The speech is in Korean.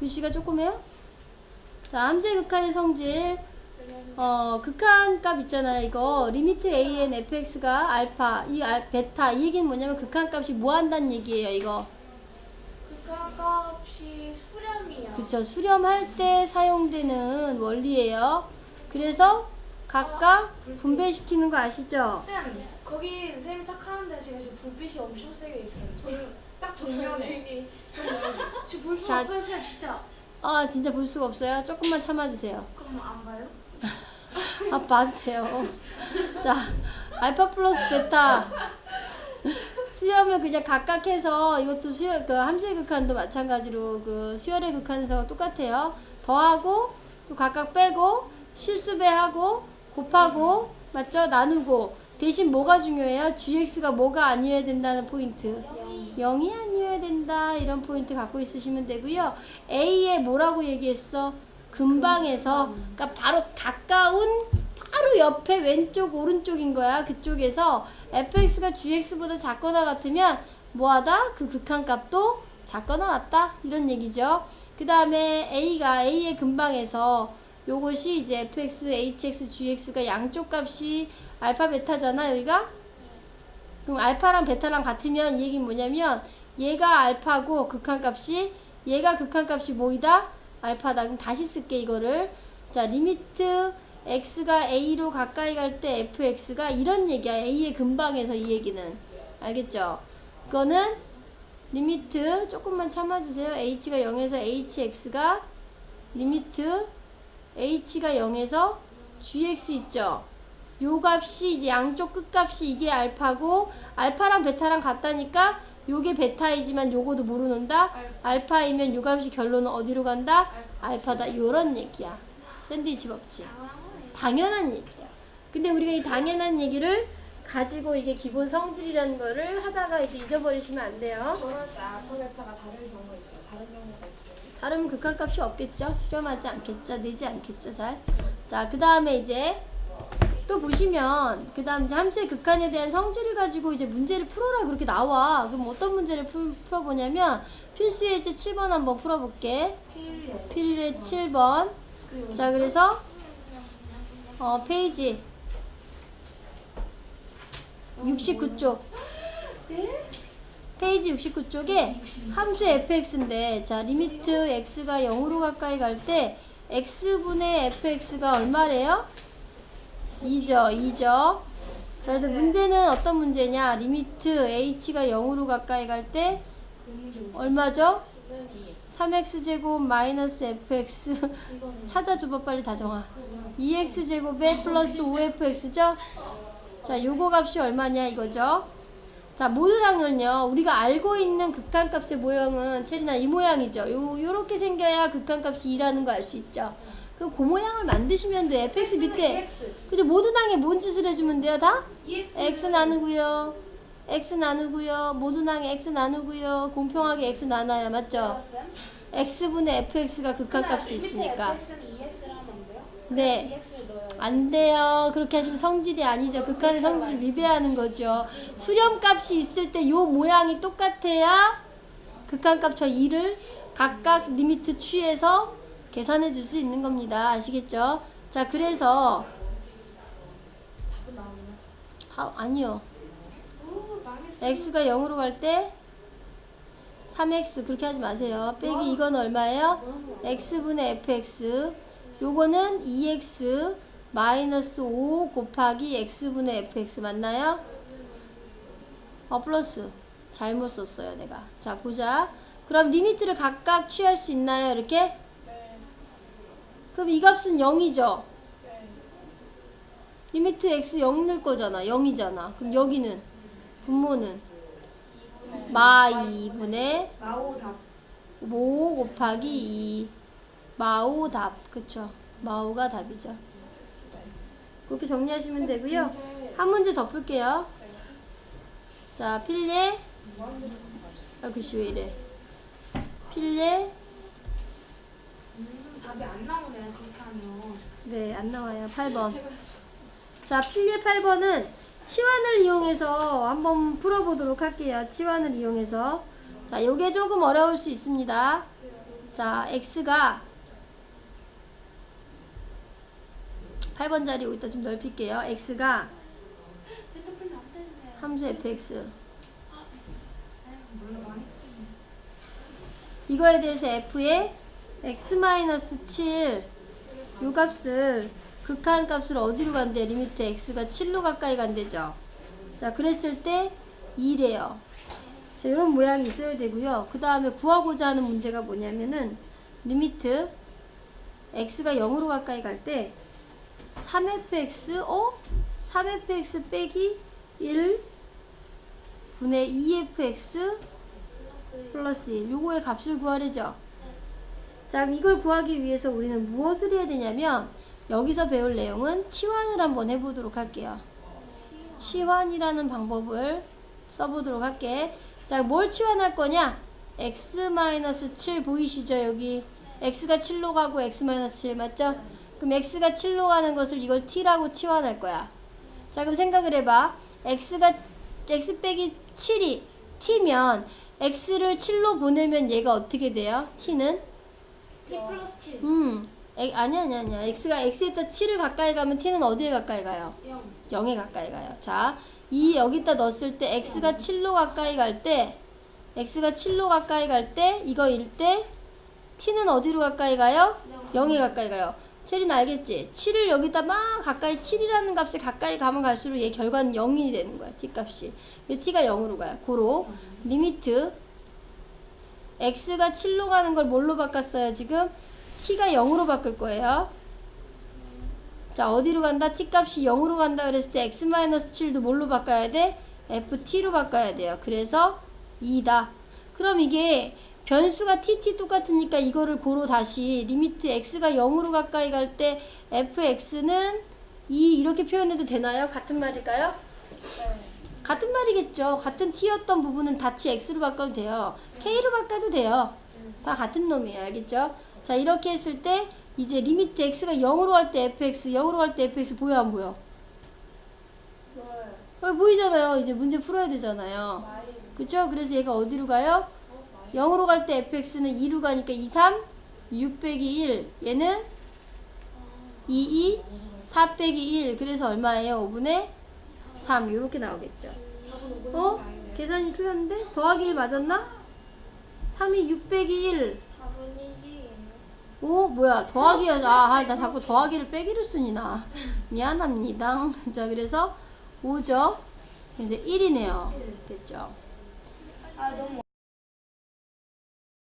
글씨가 조그매요? 자, 함수의 극한의 성질. 어, 극한 값 있잖아요. 이거 리미트 an fx가 알파, 이 알, 베타. 이 얘기는 뭐냐면 극한 값이 뭐 한다는 얘기예요. 이거. 극한 값이 수렴이요. 그쵸. 수렴할 때 사용되는 원리예요. 그래서 각각 분배시키는 거 아시죠? 쌤, 거기 쌤이 딱 하는데 제가 지금 불빛이 엄청 세게 있어요. 저는 딱 정면에. 지금 볼 수가 자. 없어요, 쌤 진짜. 아, 진짜 볼 수가 없어요. 조금만 참아주세요. 그럼 안 봐요? 아빠 안 돼요. 자, 알파 플러스 베타. 수렴을 그냥 각각 해서 이것도 수열, 그 함수의 극한도 마찬가지로 그 수열의 극한에서 똑같아요. 더하고 또 각각 빼고 실수배하고 곱하고 맞죠? 나누고 대신 뭐가 중요해요? gx가 뭐가 아니어야 된다는 포인트. 0이 아니어야 된다 이런 포인트 갖고 있으시면 되고요. A에 뭐라고 얘기했어? 근방에서 그러니까 바로 가까운 바로 옆에 왼쪽 오른쪽인 거야. 그쪽에서 fx가 gx보다 작거나 같으면 뭐하다? 그 극한값도 작거나 같다 이런 얘기죠. 그 다음에 a가 a의 근방에서 요것이 이제 fx, hx, gx가 양쪽 값이 알파 베타잖아 여기가 그럼 알파랑 베타랑 같으면 이 얘기는 뭐냐면 얘가 알파고 극한값이 얘가 극한값이 뭐이다? 알파다. 그럼 다시 쓸게 이거를. 자 리미트 x가 a로 가까이 갈 때 fx가 이런 얘기야. a의 근방에서 이 얘기는 알겠죠? 그거는 리미트 조금만 참아주세요. h가 0에서 hx가 리미트 h가 0에서 gx 있죠? 요 값이 이제 양쪽 끝값이 이게 알파고 알파랑 베타랑 같다니까 요게 베타이지만 요거도 모르는다 알파 이면 요 값이 결론은 어디로 간다 알파 다 요런 얘기야 샌드위치 법칙 당연한 얘기야 근데 우리가 이 당연한 얘기를 가지고 이게 기본 성질이라는 거를 하다가 이제 잊어버리시면 안 돼요 저럴 때 알파 베타가 다른 경우가 있어요. 다른 경우가 있어요. 다르면 극한값이 없겠죠? 수렴하지 않겠죠? 내지 않겠죠? 잘. 자, 그 다음에 이제 또 보시면 그 다음 이제 함수의 극한에 대한 성질을 가지고 이제 문제를 풀어라 그렇게 나와. 그럼 어떤 문제를 풀, 풀어보냐면 필수 예제 7번 한번 풀어볼게. 필예 7번. 자, 그래서 어, 페이지 69쪽. 페이지 69쪽에 함수 fx인데 자 리미트 x가 0으로 가까이 갈 때 x분의 fx가 얼마래요? 2죠 2죠 자 그래서 문제는 어떤 문제냐 리미트 h가 0으로 가까이 갈 때 얼마죠? 3x제곱 마이너스 fx 찾아줘봐 빨리 다정아 2x제곱에 플러스 5fx죠? 자 요거 값이 얼마냐 이거죠? 자, 모두당은요, 우리가 알고 있는 극한값의 모형은 체리나 이 모양이죠. 요, 요렇게 생겨야 극한값이 2라는 거 알 수 있죠. 그 모양을 만드시면 돼. fx 밑에. 그죠? 모두당에 뭔 짓을 해주면 돼요, 다? x 나누고요. x 나누고요. 모두당에 x 나누고요. 공평하게 x 나눠야 맞죠? x분의 fx가 극한값이 있으니까. x는 2x를 하면 안 돼요? 네. 2x를 넣어요. 안 돼요. 그렇게 하시면 성질이 아니죠. 극한의 성질을 미배하는 거죠. 수렴값이 있을 때 요 모양이 똑같아야 극한값 저 2를 각각 리미트 취해서 계산해 줄 수 있는 겁니다. 아시겠죠? 자, 그래서 답은 나오긴 하죠. 다 아니요. 오, x가 0으로 갈 때 3x 그렇게 하지 마세요. 빼기 이건 얼마예요? x분의 fx 요거는 2x 마이너스 5 곱하기 x분의 fx 맞나요? 어 플러스 잘못 썼어요 내가 자 보자 그럼 리미트를 각각 취할 수 있나요 이렇게? 네. 그럼 이 값은 0이죠? 네. 리미트 x 0 넣을 거잖아. 0이잖아. 그럼 여기는? 분모는? 마 2분의 마오 답. 5 곱하기 2 마오 답. 그쵸? 마오가 답이죠. 그렇게 정리하시면 되고요. 한 문제 더 풀게요. 자 필예 아 글씨 왜 이래? 음, 답이 안 나오네, 그렇게 하면. 네 안 나와요 8번 자 필예 8번은 치환을 이용해서 한번 풀어보도록 할게요 치환을 이용해서 자 요게 조금 어려울 수 있습니다 자, x가 8번 자리 여기다 좀 넓힐게요. x가 핸드폰이 안 되는데. 함수 fx. 몰라 많이 쓰는. 이거에 대해서 f의 x-7 요 값을 극한 값을 어디로 간대? 리미트 x가 7로 가까이 간대죠. 자, 그랬을 때 2래요. 자, 이런 모양이 있어야 되고요. 그 다음에 구하고자 하는 문제가 뭐냐면은 리미트 x가 0으로 가까이 갈 때 3fx 어? 3fx 빼기 1 분의 2fx 플러스 1 요거의 값을 구하려죠. 자, 이걸 구하기 위해서 우리는 무엇을 해야 되냐면 여기서 배울 내용은 치환을 한번 해보도록 할게요. 치환이라는 방법을 써보도록 할게. 자, 뭘 치환할 거냐? x-7 보이시죠? 여기 x가 7로 가고 x-7 맞죠? 그럼 x가 7로 가는 것을 이걸 t라고 치환할 거야. 자, 그럼 생각을 해봐. x가 x 빼기 7이 t면 x를 7로 보내면 얘가 어떻게 돼요? t는 T 플러스 7. 음, 에, 아니 아니 아니야. x가 x에다 7을 가까이 가면 t는 어디에 가까이 가요? 0. 0에 가까이 가요. 자, 이 여기다 넣었을 때 x가 7로 가까이 갈 때 x가 7로 가까이 갈 때 이거 일 때 t는 어디로 가까이 가요? 0에 가까이 가요. 체리는 알겠지? 7을 여기다 막 가까이 7이라는 값에 가까이 가면 갈수록 얘 결과는 0이 되는 거야. t 값이. 왜 t가 0으로 가요? 고로 리미트 x가 7로 가는 걸 뭘로 바꿨어요? 지금 t가 0으로 바꿀 거예요. 자, 어디로 간다? t 값이 0으로 간다 그랬을 때 x-7도 뭘로 바꿔야 돼? ft로 바꿔야 돼요. 그래서 2다. 그럼 이게 변수가 tt 똑같으니까 이거를 고로 다시 리미트 x가 0으로 가까이 갈 때 fx는 2 이렇게 표현해도 되나요? 같은 말일까요? 같은 말이겠죠. 같은 t였던 부분은 다치 x로 바꿔도 돼요. k로 바꿔도 돼요. 다 같은 놈이에요. 알겠죠? 자, 이렇게 했을 때 이제 리미트 x가 0으로 갈때 fx, 0으로 갈때 fx 보여 안 보여? 어, 보이잖아요. 이제 문제 풀어야 되잖아요. 그쵸? 그래서 얘가 어디로 가요? 어, 나이. 0으로 갈 때 fx는 2로 가니까 2, 3, 6 빼기 1. 얘는 2, 2, 4 빼기 1. 그래서 얼마예요? 5분의 3. 이렇게 나오겠죠. 어? 계산이 틀렸는데? 더하기 1 맞았나? 3이 6 빼기 1. 4분의 1이에요. 오 뭐야 더하기 아, 아, 나 자꾸 더하기를 빼기를 쓰니나 미안합니다 자 그래서 5죠 근데 1이네요 됐죠